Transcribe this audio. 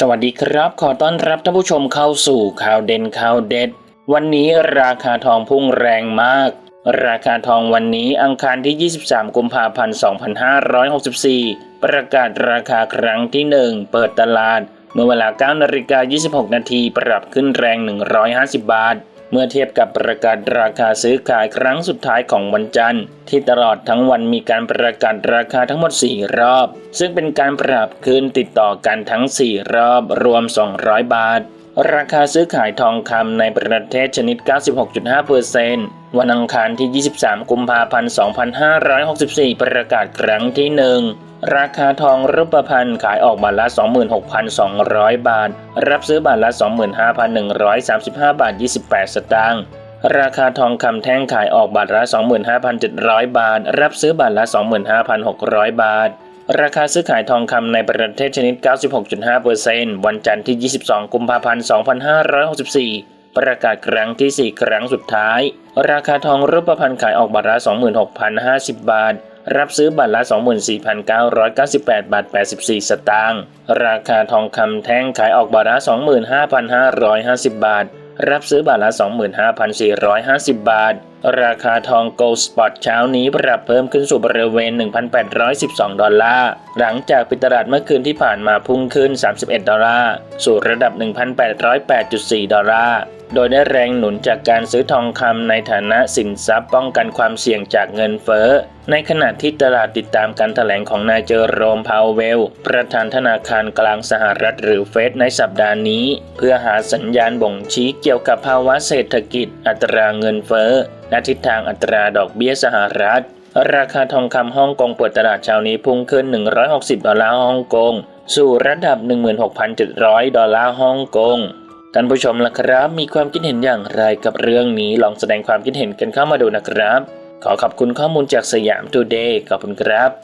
สวัสดีครับ ขอต้อนรับท่านผู้ชมเข้าสู่ข่าวเด่นข่าวเด็ด วันนี้ราคาทองพุ่งแรงมาก ราคาทองวันนี้อังคารที่ 23 กุมภาพันธ์ 2564 ประกาศราคาครั้งที่ 1 เปิดตลาด เมื่อเวลา9นาฬิกา26 นาทีปรับขึ้นแรง 150 บาท เมื่อเทียบกับประกาศราคาซื้อขายครั้งสุดท้ายของวันจันทร์ ที่ตลอดทั้งวันมีการประกาศราคาทั้งหมด 4 รอบ ซึ่งเป็นการปรับขึ้นติดต่อกันทั้ง 4 รอบรวม 200 บาท ราคาซื้อขายทองคำในประเทศชนิด 96.5%วันอังคารที่ 23 กุมภาพันธ์ 2564 ประกาศครั้งที่ 1 ราคาทองรูปพรรณขายออกบาทละ 26,200 บาท รับซื้อบาทละ 25,135 บาท 28 สตางค์ราคาทองคำแท่งขายออกบาทละ 25,700 บาท รับซื้อบาทละ 25,600 บาท ราคาซื้อขายทองคำในประเทศชนิด 96.5%วันจันทร์ที่ 22 กุมภาพันธ์ 2564 ประกาศครั้งที่ 4 ครั้งสุดท้าย ราคาทองรูปพรรณขายออกบาทละ 26,050 บาท รับซื้อบาทละ 24,998 บาท 84 สตางค์ ราคาทองคำแท่งขายออกบาทละ 25,550 บาท รับซื้อบาทละ 25,450 บาท ราคาทองโกลด์สปอตเช้านี้ปรับเพิ่มขึ้นสู่บริเวณ 1,812 ดอลลาร์ หลังจากปิดตลาดเมื่อคืนที่ผ่านมาพุ่งขึ้น 31 ดอลลาร์ สู่ระดับ 1,808.4 ดอลลาร์ โดยได้แรงหนุนจากการซื้อทองคำในฐานะสินทรัพย์ป้องกันความเสี่ยงจากเงินเฟ้อ ในขณะที่ตลาดติดตามการแถลงของนายเจอโรมพาวเวล ประธานธนาคารกลางสหรัฐหรือเฟดในสัปดาห์นี้ เพื่อหาสัญญาณบ่งชี้เกี่ยวกับภาวะเศรษฐกิจ อัตราเงินเฟ้อและทิศทางอัตราดอกเบี้ยสหรัฐ ราคาทองคำฮ่องกงเปิดตลาดเช้านี้พุ่งขึ้น 160 ดอลลาร์ฮ่องกง สู่ระดับ 16,700 ดอลลาร์ฮ่องกง ท่านผู้ชมล่ะครับ มีความคิดเห็นอย่างไรกับเรื่องนี้ลองแสดงความคิดเห็นกันเข้ามาดูนะครับ ขอขอบคุณข้อมูลจากสยามทูเดย์ขอบคุณครับ